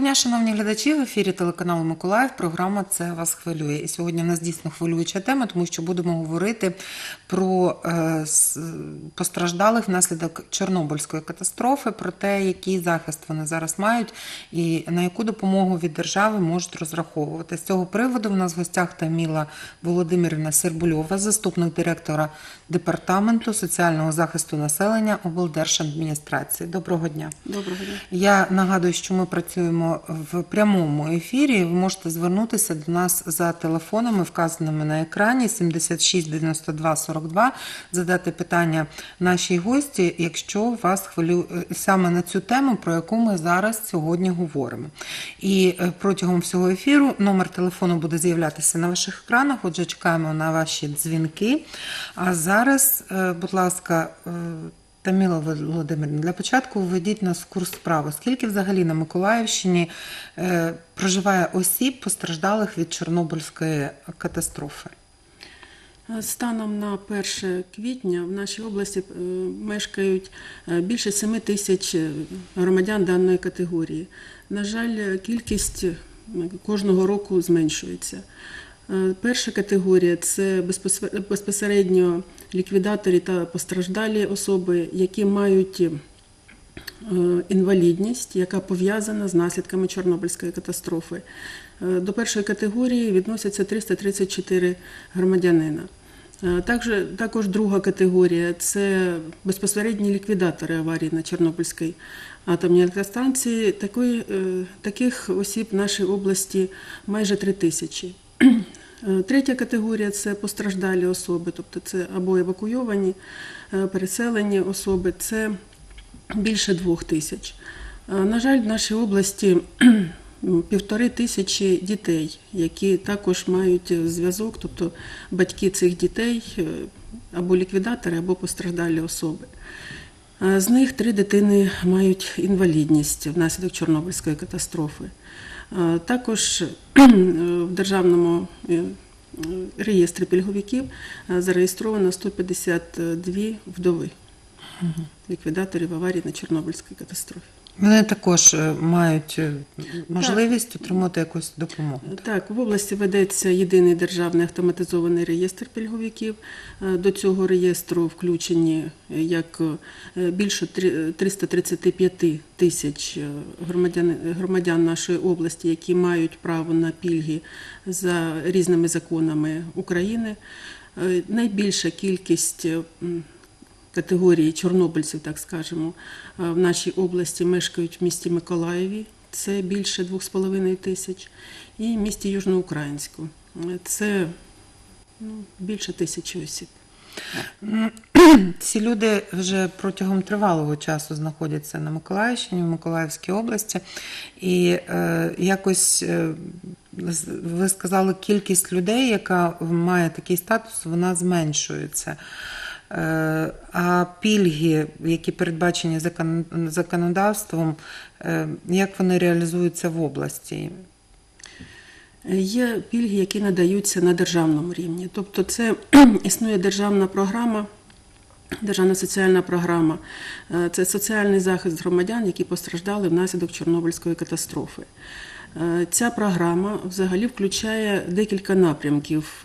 дня, шановні глядачі. В ефірі телеканалу Миколаїв. Програма Це вас хвилює. І сьогодні нас дійсно хвилююча тема, тому що будемо говорити про е, постраждалих внаслідок Чорнобильської катастрофи, про те, який захист вони зараз мають, і на яку допомогу від держави можуть розраховувати. З цього приводу в нас в гостях Таміла Володимирівна Сербульова, заступник директора департаменту соціального захисту населення облдержадміністрації. Доброго дня. Доброго дня. Я нагадую, що ми працюємо в прямому ефірі. Ви можете звернутися до нас за телефонами, вказаними на екрані 76 92 42, задати питання нашій гості, якщо вас хвилює саме на цю тему, про яку ми зараз сьогодні говоримо. І е, протягом всього ефіру номер телефону буде з'являтися на ваших екранах. Отже, чекаємо на ваші дзвінки. А зараз, е, будь ласка, е, Таміла Володимирівна, для початку введіть нас в курс справи. Скільки взагалі на Миколаївщині е, проживає осіб, постраждалих від Чорнобильської катастрофи? Станом на 1 квітня в нашій області е, мешкають е, більше 7 тисяч е, громадян даної категорії. На жаль, е, кількість е, кожного року зменшується. Е, Перша категорія це безпосер- безпосередньо ліквідаторі та постраждалі особи, які мають е, інвалідність, яка пов'язана з наслідками Чорнобильської катастрофи. Е, До першої категорії відносяться 334 громадянина. Також, також друга категорія це безпосередні ліквідатори аварії на Чорнобильській атомній електростанції. Такої, таких осіб в нашій області майже 3 тисячі. Е, Третя категорія це постраждалі особи, тобто це або евакуйовані, е, переселені особи, це більше двох тисяч. Е, На жаль, в нашій області півтори тисячі дітей, які також мають зв'язок, тобто батьки цих дітей або ліквідатори, або постраждалі особи. З них три дитини мають інвалідність внаслідок Чорнобильської катастрофи. Е, Також е, в державному е, реєстрі пільговиків зареєстровано 152 вдови ліквідаторів аварії на Чорнобильській катастрофі. Вони також е, мають е, можливість отримати якусь допомогу. Так, в області ведеться єдиний державний автоматизований реєстр пільговиків. Е, До цього реєстру включені як більше три- 335 тисяч громадян, громадян нашої області, які мають право на пільги за різними законами України. Найбільша кількість категорії чорнобильців, так скажемо, е, в нашій області мешкають в місті Миколаєві. Це більше 2,5 тисяч, і в місті Южноукраїнську. Е, Це ну, більше тисячі осіб. Ці люди вже протягом тривалого часу знаходяться на Миколаївщині, в Миколаївській області, і е, якось е, ви сказали, кількість людей, яка має такий статус, вона зменшується. Е, а пільги, які передбачені законодавством, е, як вони реалізуються в області? Є пільги, які надаються на державному рівні. Тобто, це існує державна програма. Державна соціальна програма Е, це соціальний захист громадян, які постраждали внаслідок Чорнобильської катастрофи. Ця програма взагалі включає декілька напрямків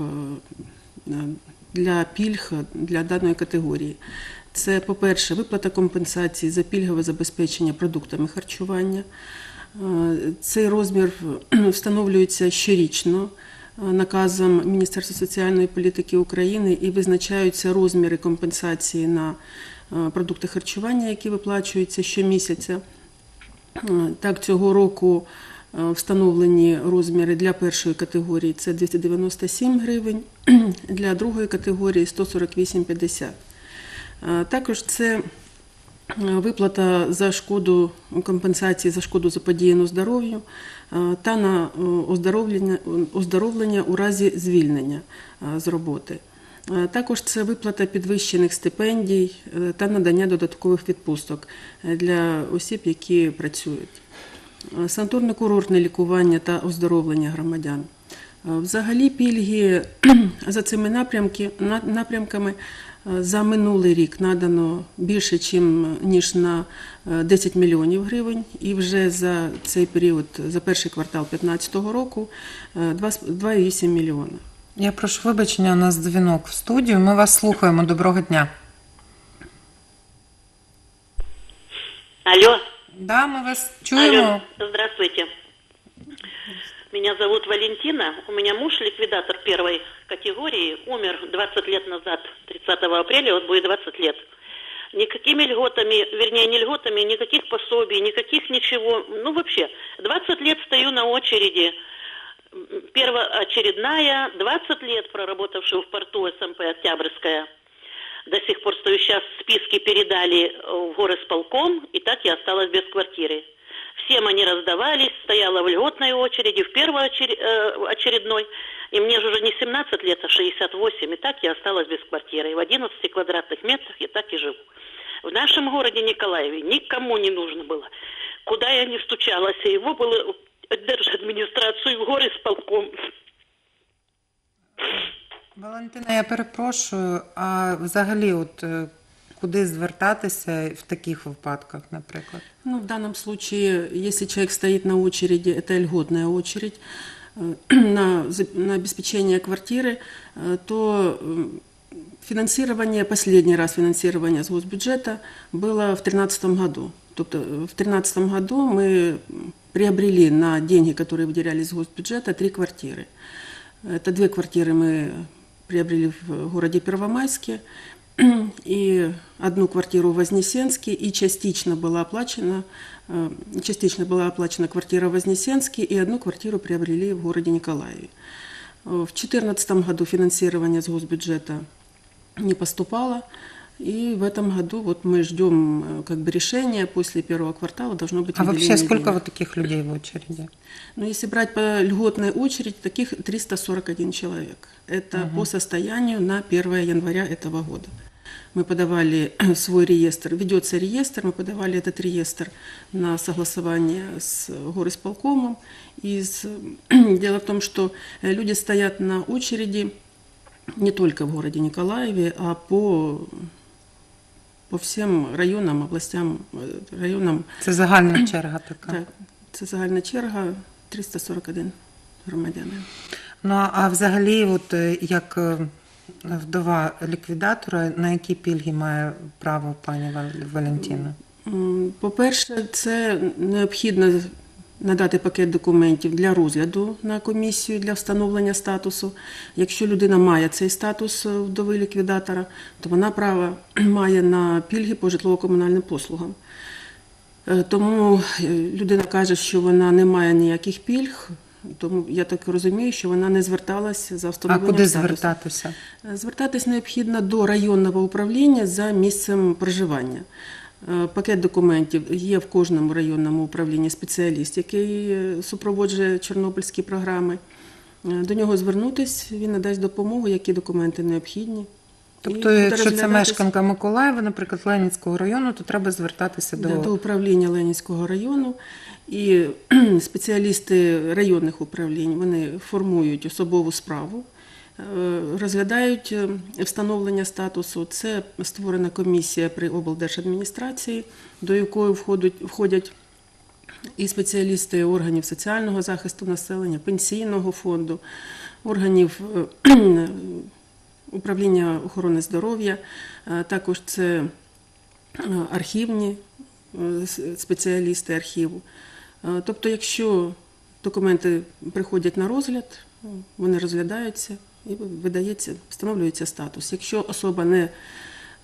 для пільг для даної категорії. Це, по-перше, виплата компенсації за пільгове забезпечення продуктами харчування. Е, Цей розмір встановлюється щорічно е, наказом Міністерства соціальної політики України і визначаються розміри компенсації на е, продукти харчування, які виплачуються щомісяця. Так, цього року встановлені розміри для першої категорії це 297 гривень, для другої категорії 148,50. Е, Також це е, виплата за шкоду компенсації за шкоду заподіяну здоров'ю е, та на е, оздоровлення, оздоровлення у разі звільнення е, з роботи. Е, Також це виплата підвищених стипендій е, та надання додаткових відпусток е, для осіб, які працюють. Е, Санаторно-курортне лікування та оздоровлення громадян. Взагалі пільги за цими напрямки, напрямками е, за минулий рік надано більше, ніж на е, 10 мільйонів гривень. І вже за цей період, за перший квартал 2015 року, е, 2,5 2,8 мільйона. Я прошу вибачення, у нас дзвінок в студію. Ми вас слухаємо. Доброго дня. Алло. Да, ми вас чуємо. Алло. Здравствуйте. Меня зовут Валентина. У меня муж, ликвидатор первой категории, умер 20 лет назад, 30 апреля, вот будет 20 лет. Никакими льготами, вернее, не льготами, никаких пособий, никаких ничего. Ну, вообще, 20 лет стою на очереди. Первоочередная, 20 лет проработавшая в порту СМП «Октябрьская». До сих пор стою сейчас, списки передали э, в горосполком, и так я осталась без квартиры. Всем они раздавались, стояла в льготной очереди, в первой очер- э, очередной. И мне же уже не 17 лет, а 68. И так я осталась без квартиры. В 11 квадратных метрах я так и живу. В нашем городе Николаеве никому не нужно было. Куда я не стучалась, его было держадминистрацию, в горисполком. Валентина, я перепрошую. А взагалі, от е, куди звертатися в таких випадках, наприклад? Ну, в данном случае, если человек стоит на очереди, это льготная очередь э, на, за- на обеспечение квартиры, э, то э, финансирование, последний раз финансирование с госбюджета было в 2013 году. Тобто в 2013 году мы приобрели на деньги, которые выделялись из госбюджета, три квартиры. Это две квартиры мы приобрели в городе Первомайске, и одну квартиру в Вознесенске, и частично была оплачена, э, частично была оплачена квартира в Вознесенске, и одну квартиру приобрели в городе Николаеве. Э, В 2014 году финансирование с госбюджета не поступало, И в этом году вот мы ждем э, как бы решения, после первого квартала должно быть А вообще сколько денег. вот таких людей в очереди? Ну, если брать по льготной очереди, таких 341 человек. Это по состоянию на 1 января этого года. Мы подавали свой реестр, ведется реестр, мы подавали этот реестр на согласование с горисполкомом. И с- дело в том, что э, люди стоят на очереди не только в городе Николаеве, а по, по всім районам, областям, э, районам Це загальна черга така. так, це загальна черга 341 громадянин. Ну а взагалі, от е, як е, вдова ліквідатора, на які пільги має право пані Валентіна? По-перше, це необхідно надати пакет документів для розгляду на комісію для встановлення статусу. Якщо людина має цей статус е, вдови ліквідатора, то вона право має на пільги по житлово-комунальним послугам. Е, Тому е, людина каже, що вона не має ніяких пільг, тому я так розумію, що вона не зверталася за А куди статусу. звертатися? Звертатись необхідно до районного управління за місцем проживання. Е, Пакет документів є в кожному районному управлінні спеціаліст, який е, супроводжує чорнобильські програми. Е, До нього звернутись, він надасть допомогу, які документи необхідні. Тобто, І якщо це мешканка Миколаєва, наприклад, Ленінського району, то треба звертатися до, до управління Ленінського району. І спеціалісти районних управлінь вони формують особову справу, розглядають е, встановлення статусу. Це створена комісія при облдержадміністрації, до якої входять, і спеціалісти органів соціального захисту населення, пенсійного фонду, органів е, управління охорони здоров'я, е, також це е, архівні е, спеціалісти архіву. Е, Тобто, якщо документи приходять на розгляд, е, вони розглядаються і видається, встановлюється статус. Якщо особа не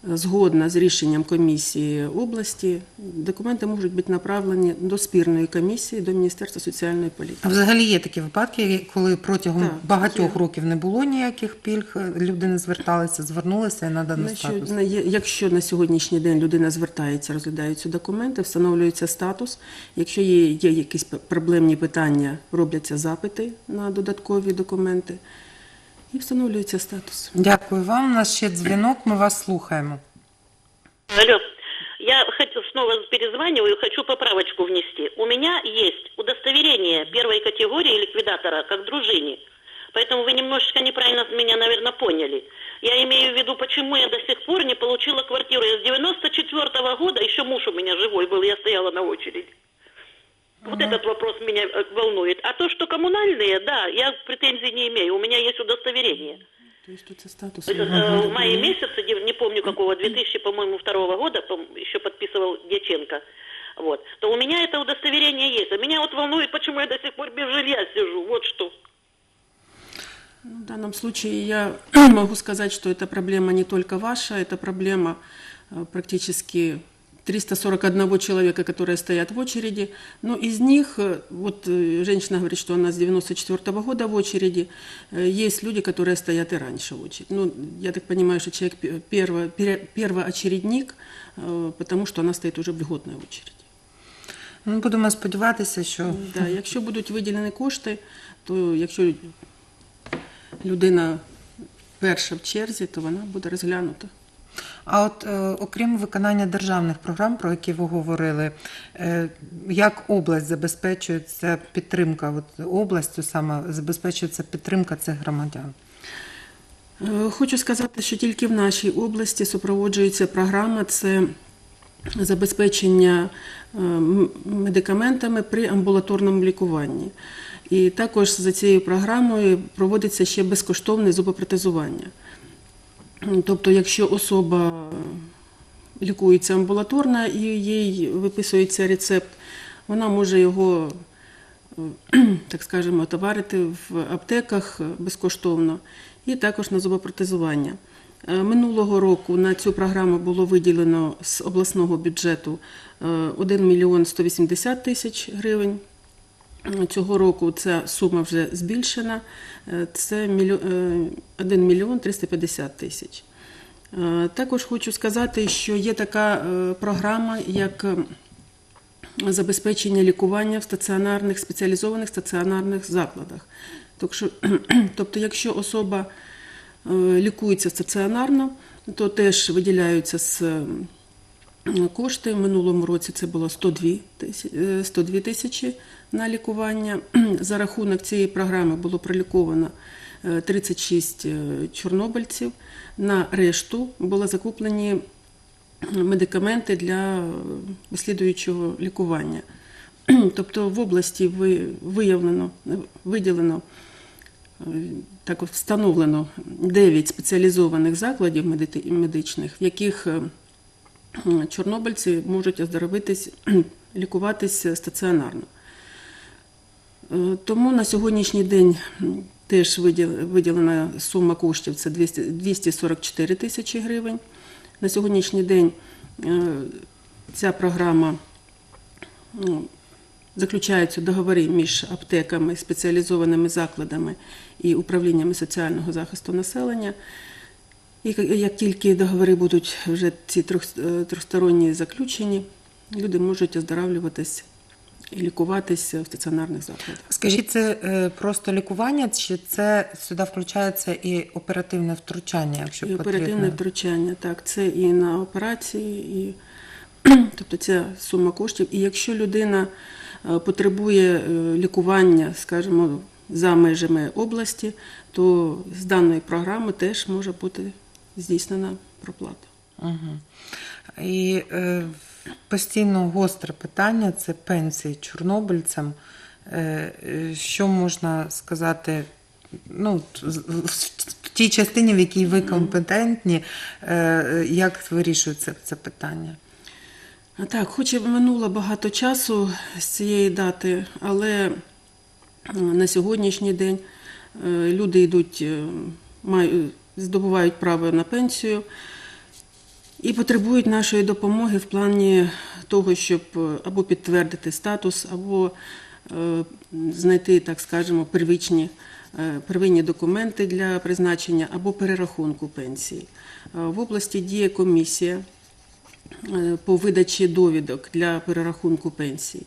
згодна з рішенням комісії області, документи можуть бути направлені до спірної комісії, до Міністерства соціальної політики. А взагалі є такі випадки, коли протягом Так, багатьох є. років не було ніяких пільг, люди не зверталися, звернулися і надано статус. Якщо на сьогоднішній день людина звертається, розглядаються документи, встановлюється статус. Якщо є, є якісь проблемні питання, робляться запити на додаткові документи і встановлюється статус. Дякую вам. У нас ще дзвінок, ми вас слухаємо. Алло. Я хочу, снова перезваниваю, хочу поправочку внести. У меня есть удостоверение первой категории ликвидатора, как дружине. Поэтому вы немножечко неправильно меня, наверное, поняли. Я имею в виду, почему я до сих пор не получила квартиру. Я с 94 -го года, еще муж у меня живой был, я стояла на очереди. Вот этот вопрос меня э, волнует. А то, что коммунальные, да, я претензий не имею. У меня есть удостоверение. Тобто це статус. То есть, э, в мае месяце, не помню какого, 2000, по-моему, второго года, еще подписывал Дьяченко, вот, то у меня это удостоверение есть. А меня вот волнует, почему я до сих пор без жилья сижу, вот что. Ну, В данном случае я могу сказать, что эта проблема не только ваша, это проблема э, практически 341 человека, которые стоят в очереди. Но из них, э, вот э, женщина говорит, что она с 94 года в очереди, э, есть люди, которые стоят и раньше в очереди. Ну, я так понимаю, что человек пе- перво, пере- первоочередник, э, потому что она стоит уже в льготной очереди. Ну, будемо сподіватися, що Да, якщо будуть виділені кошти, то якщо людина перша в черзі, то вона буде розглянута. А от е, окрім виконання державних програм, про які ви говорили, е, як область забезпечується підтримка, от областю саме забезпечується підтримка цих громадян? Е, Хочу сказати, що тільки в нашій області супроводжується програма це забезпечення медикаментами при амбулаторному лікуванні. І також за цією програмою проводиться ще безкоштовне зубопротезування. Тобто, якщо особа лікується амбулаторно і їй виписується рецепт, вона може його, е, так скажемо, товарити в аптеках безкоштовно і також на зубопротезування. Е, Минулого року на цю програму було виділено з обласного бюджету е, 1 мільйон 180 тисяч гривень. Цього року ця сума вже збільшена. Е, Це е, 1 мільйон 350 тисяч. Е, Також хочу сказати, що є така е, програма, як е, забезпечення лікування в стаціонарних спеціалізованих стаціонарних закладах. Тобто, якщо особа е, лікується стаціонарно, то теж виділяються з е, кошти. В минулому році це було 102 тисячі, 102 тисячі на лікування. За рахунок цієї програми було проліковано е, 36 е, чорнобильців. На решту були закуплені медикаменти для е, вислідуючого лікування. Тобто в області виявлено, виділено е, так встановлено 9 спеціалізованих закладів медичних, в яких е, чорнобильці можуть оздоровитись, лікуватись стаціонарно. Е, Тому на сьогоднішній день теж виділена сума коштів це 244 тисячі гривень. На сьогоднішній день е, ця програма заключаються договори між аптеками, спеціалізованими закладами і управліннями соціального захисту населення. І як- тільки договори будуть вже ці трьох- е, трьохсторонні заключені, люди можуть оздоравлюватись і лікуватися в стаціонарних закладах. Скажіть, це е, просто лікування, чи це сюди включається і оперативне втручання, якщо І оперативне потрібно? втручання, так, це і на операції, і тобто ця сума коштів. І якщо людина е, потребує лікування, скажімо, за межами області, то з даної програми теж може бути здійснена проплата. Угу. І е, постійно гостре питання це пенсії чорнобильцям. Е, е, що можна сказати? Ну, в тій частині, в якій ви компетентні, е, як вирішується це питання? Так, хоч і минуло багато часу з цієї дати, але е, на сьогоднішній день люди йдуть, мають, здобувають право на пенсію і потребують нашої допомоги в плані того, щоб е, або підтвердити статус, або е, знайти, так скажемо, первичні. е, Первинні документи для призначення або перерахунку пенсії. В області діє комісія по видачі довідок для перерахунку пенсій.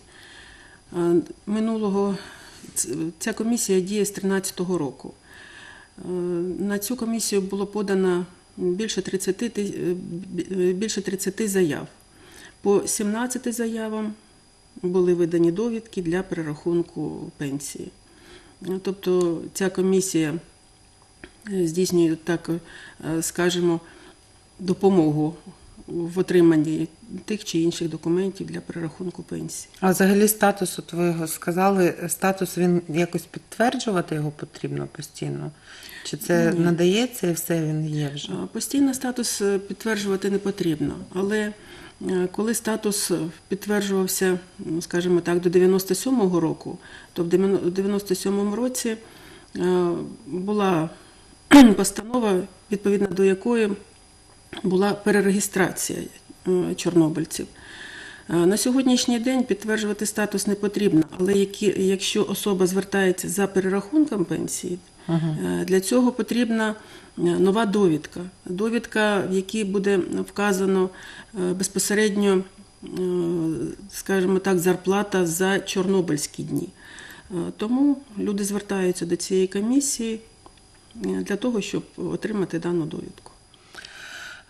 Е, Минулого ця комісія діє з 2013 року. Е, На цю комісію було подано більше 30, ти- е, бі- більше 30 заяв. По 17 заявам були видані довідки для перерахунку пенсії. Тобто ця комісія е, здійснює так, е, скажімо, допомогу в отриманні тих чи інших документів для перерахунку пенсії. А взагалі статус, от ви його сказали, статус він якось підтверджувати його потрібно постійно? Чи це надається і все він є вже? Постійно статус е, підтверджувати не потрібно, але е, коли статус підтверджувався, ну, скажімо так, до 97-го року, то в 97-му році е, була постанова, відповідно до якої була перереєстрація е, чорнобильців. Е, На сьогоднішній день підтверджувати статус не потрібно, але які, якщо особа звертається за перерахунком пенсії, е, для цього потрібна нова довідка. Довідка, в якій буде вказано безпосередньо, скажімо так, зарплата за чорнобильські дні. Тому люди звертаються до цієї комісії для того, щоб отримати дану довідку.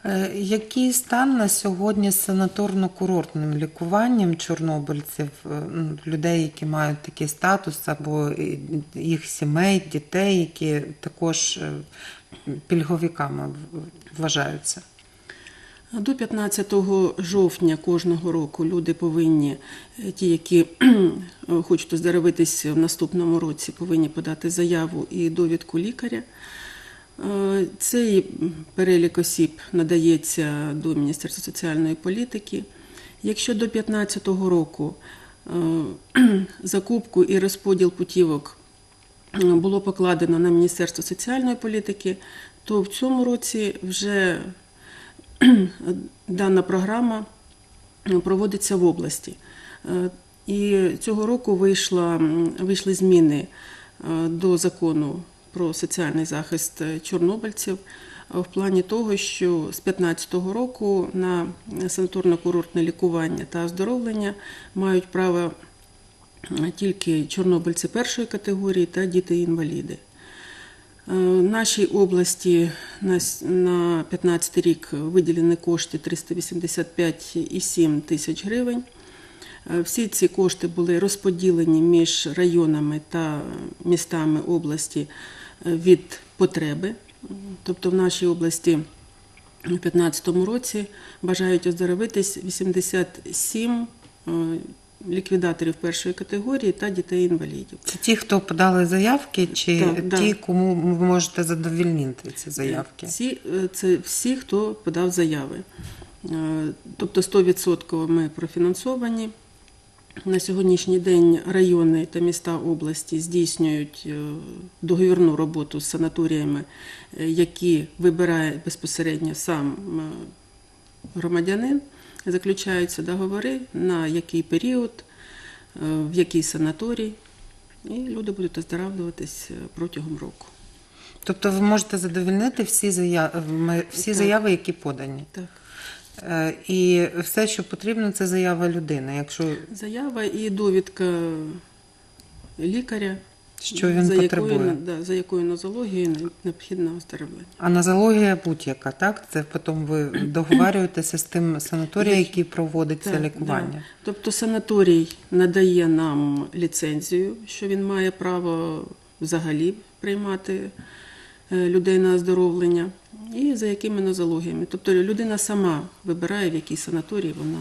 Е, Який стан на сьогодні з санаторно-курортним лікуванням чорнобильців, е, людей, які мають такий статус, або їх сімей, дітей, які також е, пільговиками вважаються? До 15 жовтня кожного року люди повинні, ті, які хочуть оздоровитись в наступному році, повинні подати заяву і довідку лікаря. Е, Цей перелік осіб надається до Міністерства соціальної політики. Якщо до 2015 року е, закупку і розподіл путівок е, було покладено на Міністерство соціальної політики, то в цьому році вже дана програма проводиться в області. І цього року вийшла, вийшли зміни до закону про соціальний захист е, чорнобильців в плані того, що з 2015 року на санаторно-курортне лікування та оздоровлення мають право тільки чорнобильці першої категорії та діти-інваліди. Е, Нашій області на с- на 15 рік виділені кошти 385,7 тисяч гривень. Е, Всі ці кошти були розподілені між районами та містами області від потреби. Тобто в нашій області у 2015 році бажають оздоровитись 87 е, ліквідаторів першої категорії та дітей-інвалідів. Це ті, хто подали заявки, чи Так, ті, кому ви можете задовільнити ці заявки? Ці, е, це всі, хто подав заяви. Е, Тобто 100% ми профінансовані. На сьогоднішній день райони та міста області здійснюють е, договірну роботу з санаторіями, е, які вибирає безпосередньо сам е, громадянин. Заключаються договори, на який період, в який санаторій, і люди будуть оздоравлюватись протягом року. Тобто ви можете задовільнити всі заяви, всі заяви, які подані. Так. Е, І все, що потрібно, це заява людини. Якщо Заява і довідка лікаря, Що він за потребує. Якою, да, за якою нозологією необхідне оздоровлення. аназологія будь-яка, так? Це потім ви договарюєтеся з тим санаторієм, який проводить це лікування. да. Тобто санаторій надає нам ліцензію, що він має право взагалі приймати е, людей на оздоровлення, і за якими нозологіями. Тобто людина сама вибирає, в який санаторій вона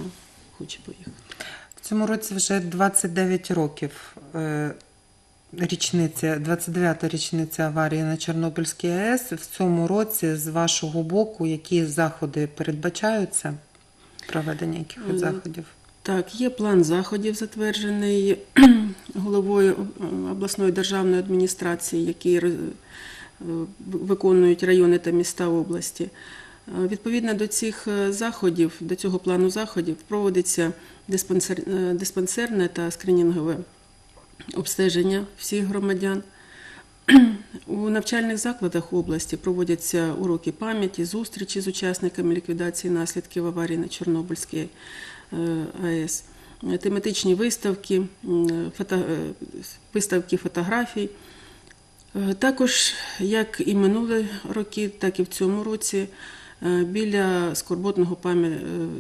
хоче поїхати. В цьому році вже 29 років. е, Річниця, 29-та річниця аварії на Чорнобильській АЕС. В цьому році, з вашого боку, які заходи передбачаються? Проведення якихось Е, заходів? Так, є план заходів, затверджений головою обласної державної адміністрації, який виконують райони та міста області. Е, Відповідно до цих е, заходів, до цього плану заходів, проводиться диспансер, е, диспансерне та скринінгове обстеження всіх громадян. У навчальних закладах області проводяться уроки пам'яті, зустрічі з учасниками ліквідації наслідків аварії на Чорнобильській е, АЕС, е, тематичні виставки, фото, е, виставки фотографій. Е, Також, як і минулі роки, так і в цьому році, е, біля скорботного, пам'я... е,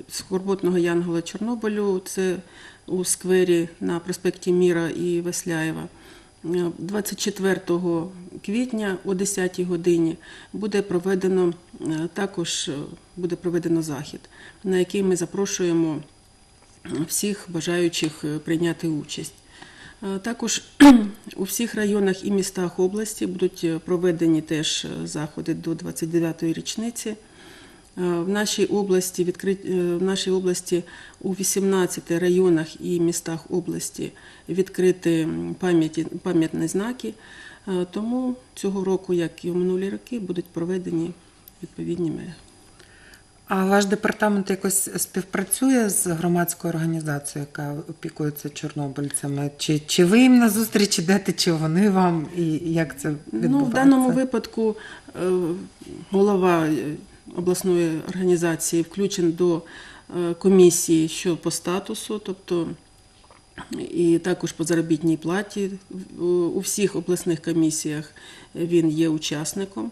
скорботного Янгола Чорнобилю, це у сквері на проспекті Міра і Весляєва, Е, 24 квітня о 10 годині буде проведено також буде проведено захід, на який ми запрошуємо всіх бажаючих прийняти участь. Е, Також у всіх районах і містах області будуть е, проведені теж е, заходи до 29-ї річниці. В нашій області в нашій області у 18 районах і містах області відкриті пам'ятні знаки. Тому цього року, як і в минулі роки, будуть проведені відповідні мережі. А ваш департамент якось співпрацює з громадською організацією, яка опікується чорнобильцями? Чи, чи ви їм на зустріч ідете, чи вони вам? І як це відбувається? Ну, в даному випадку е, голова е, обласної організації включен до е, комісії, що по статусу, тобто і також по заробітній платі. У всіх обласних комісіях він є учасником.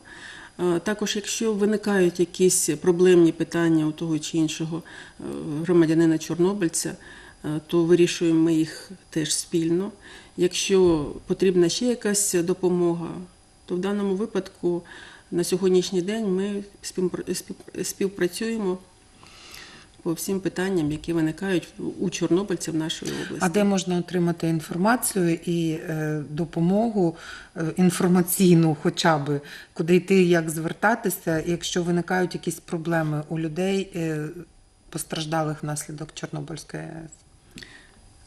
Е, Також, якщо виникають якісь проблемні питання у того чи іншого е, громадянина Чорнобильця, е, то вирішуємо ми їх теж спільно. Якщо потрібна ще якась допомога, то в даному випадку на сьогоднішній день ми співпра- співпрацюємо по всім питанням, які виникають у чорнобильців нашої області. А де можна отримати інформацію і е, допомогу е, інформаційну, хоча б куди йти, як звертатися, якщо виникають якісь проблеми у людей, е, постраждалих внаслідок Чорнобильської?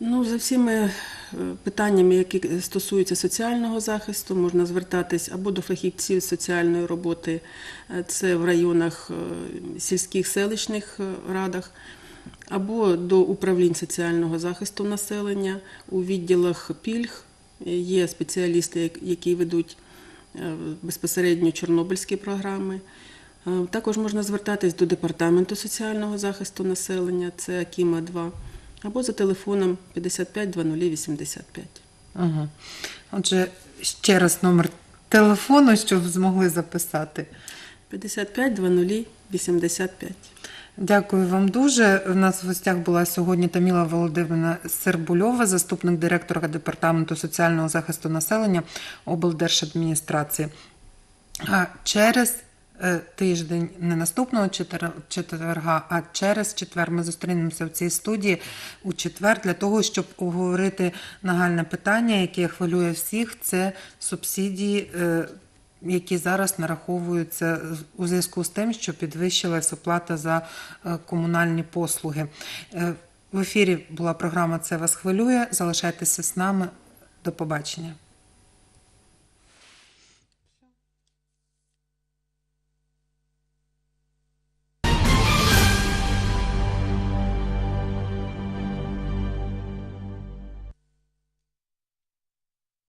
Ну, за всіми е, питаннями, які стосуються соціального захисту, можна звертатись або до фахівців соціальної роботи, е, це в районах е, сільських селищних радах, або до управлінь соціального захисту населення у відділах пільг. Є спеціалісти, які ведуть безпосередньо чорнобильські програми. Також можна звертатись до департаменту соціального захисту населення, це Акіма 2 або за телефоном 55 00 85. Угу. Отже, ще раз номер телефону, щоб змогли записати. 55 00 85. Дякую вам дуже. У нас в гостях була сьогодні Таміла Володимирівна Сербульова, заступник директора департаменту соціального захисту населення облдержадміністрації. А через тиждень, не наступного четвер- четверга, а через четвер ми зустрінемося в цій студії у четвер для того, щоб обговорити нагальне питання, яке хвилює всіх. Це субсидії. е, які зараз нараховуються у зв'язку з тим, що підвищилась оплата за е, комунальні послуги. Е, В ефірі була програма Це вас хвилює. Залишайтеся з нами. До побачення.